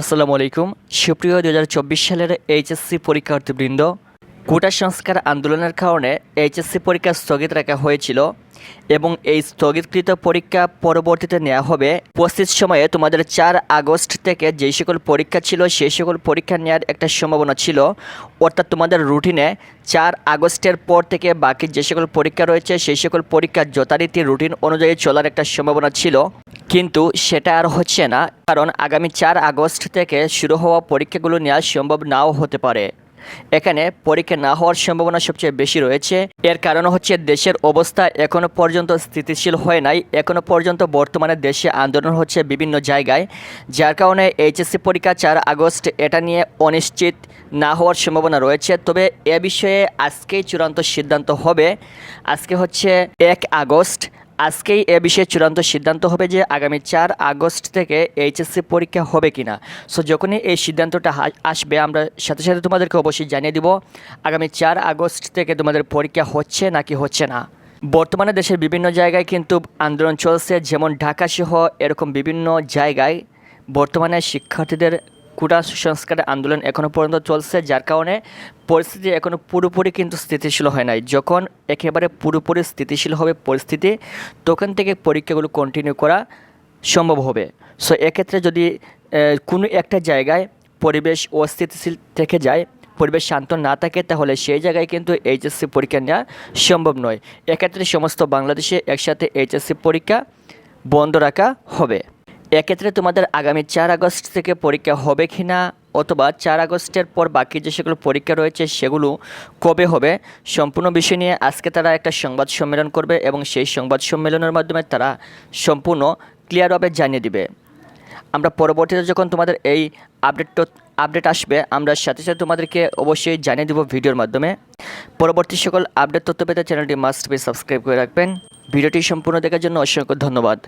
আসসালামু আলাইকুম। সুপ্রিয় দু হাজার চব্বিশ সালের এইচএসসি পরীক্ষার্থীবৃন্দ, কোটা সংস্কার আন্দোলনের কারণে এইচএসসি পরীক্ষা স্থগিত রাখা হয়েছিল এবং এই স্থগিতকৃত পরীক্ষা পরবর্তীতে নেওয়া হবে। উপস্থিত সময়ে তোমাদের চার আগস্ট থেকে যেই সকল পরীক্ষা ছিল সেই সকল পরীক্ষা নেওয়ার একটা সম্ভাবনা ছিল। অর্থাৎ তোমাদের রুটিনে চার আগস্টের পর থেকে বাকি যে সকল পরীক্ষা রয়েছে সেই সকল পরীক্ষা যথারীতি রুটিন অনুযায়ী চলার একটা সম্ভাবনা ছিল। কিন্তু সেটা আর হচ্ছে না, কারণ আগামী চার আগস্ট থেকে শুরু হওয়া পরীক্ষাগুলো নেওয়া সম্ভব নাও হতে পারে। এখানে পরীক্ষা না হওয়ার সম্ভাবনা সবচেয়ে বেশি রয়েছে। এর কারণ হচ্ছে দেশের অবস্থা এখনও পর্যন্ত স্থিতিশীল হয় নাই এখনও পর্যন্ত বর্তমানে দেশে আন্দোলন হচ্ছে বিভিন্ন জায়গায়, যার কারণে এইচএসসি পরীক্ষা চার আগস্ট এটা নিয়ে অনিশ্চিত না হওয়ার সম্ভাবনা রয়েছে। তবে এ বিষয়ে আজকেই চূড়ান্ত সিদ্ধান্ত হবে। আজকে হচ্ছে এক আগস্ট আজকেই এ বিষয়ে চূড়ান্ত সিদ্ধান্ত হবে যে আগামী চার আগস্ট থেকে এইচএসসি পরীক্ষা হবে কি না সো যখনই এই সিদ্ধান্তটা আসবে, আমরা সাথে সাথে তোমাদেরকে অবশ্যই জানিয়ে দিব, আগামী চার আগস্ট থেকে তোমাদের পরীক্ষা হচ্ছে নাকি হচ্ছে না। বর্তমানে দেশের বিভিন্ন জায়গায় কিন্তু আন্দোলন চলছে, যেমন ঢাকা সহ এরকম বিভিন্ন জায়গায় বর্তমানে শিক্ষার্থীদের কোটা সংস্কারের আন্দোলন এখনও পর্যন্ত চলছে, যার কারণে পরিস্থিতি এখনও পুরোপুরি কিন্তু স্থিতিশীল হয় নাই। যখন একেবারে পুরোপুরি স্থিতিশীল হবে পরিস্থিতি, তখন থেকে পরীক্ষাগুলো কন্টিনিউ করা সম্ভব হবে। সো এক্ষেত্রে যদি কোনো একটা জায়গায় পরিবেশ অস্থিতিশীল থেকে যায়, পরিবেশ শান্ত না থাকে, তাহলে সেই জায়গায় কিন্তু এইচএসসি পরীক্ষা নেওয়া সম্ভব নয়। এক্ষেত্রে সমস্ত বাংলাদেশে একসাথে এইচএসসি পরীক্ষা বন্ধ রাখা হবে। এক্ষেত্রে তোমাদের আগামী চার আগস্ট থেকে পরীক্ষা হবে কি না অথবা চার আগস্টের পর বাকি যে সেগুলো পরীক্ষা রয়েছে সেগুলো কবে হবে, সম্পূর্ণ বিষয় নিয়ে আজকে তারা একটা সংবাদ সম্মেলন করবে এবং সেই সংবাদ সম্মেলনের মাধ্যমে তারা সম্পূর্ণ ক্লিয়ারভাবে জানিয়ে দিবে। আমরা পরবর্তীতে যখন তোমাদের এই আপডেট আপডেট আসবে, আমরা সাথে সাথে তোমাদেরকে অবশ্যই জানিয়ে দেবো ভিডিওর মাধ্যমে। পরবর্তী সকল আপডেট তথ্য পেতে চ্যানেলটি মাস্ট বি সাবস্ক্রাইব করে রাখবেন। ভিডিওটি সম্পূর্ণ দেখার জন্য অসংখ্য ধন্যবাদ।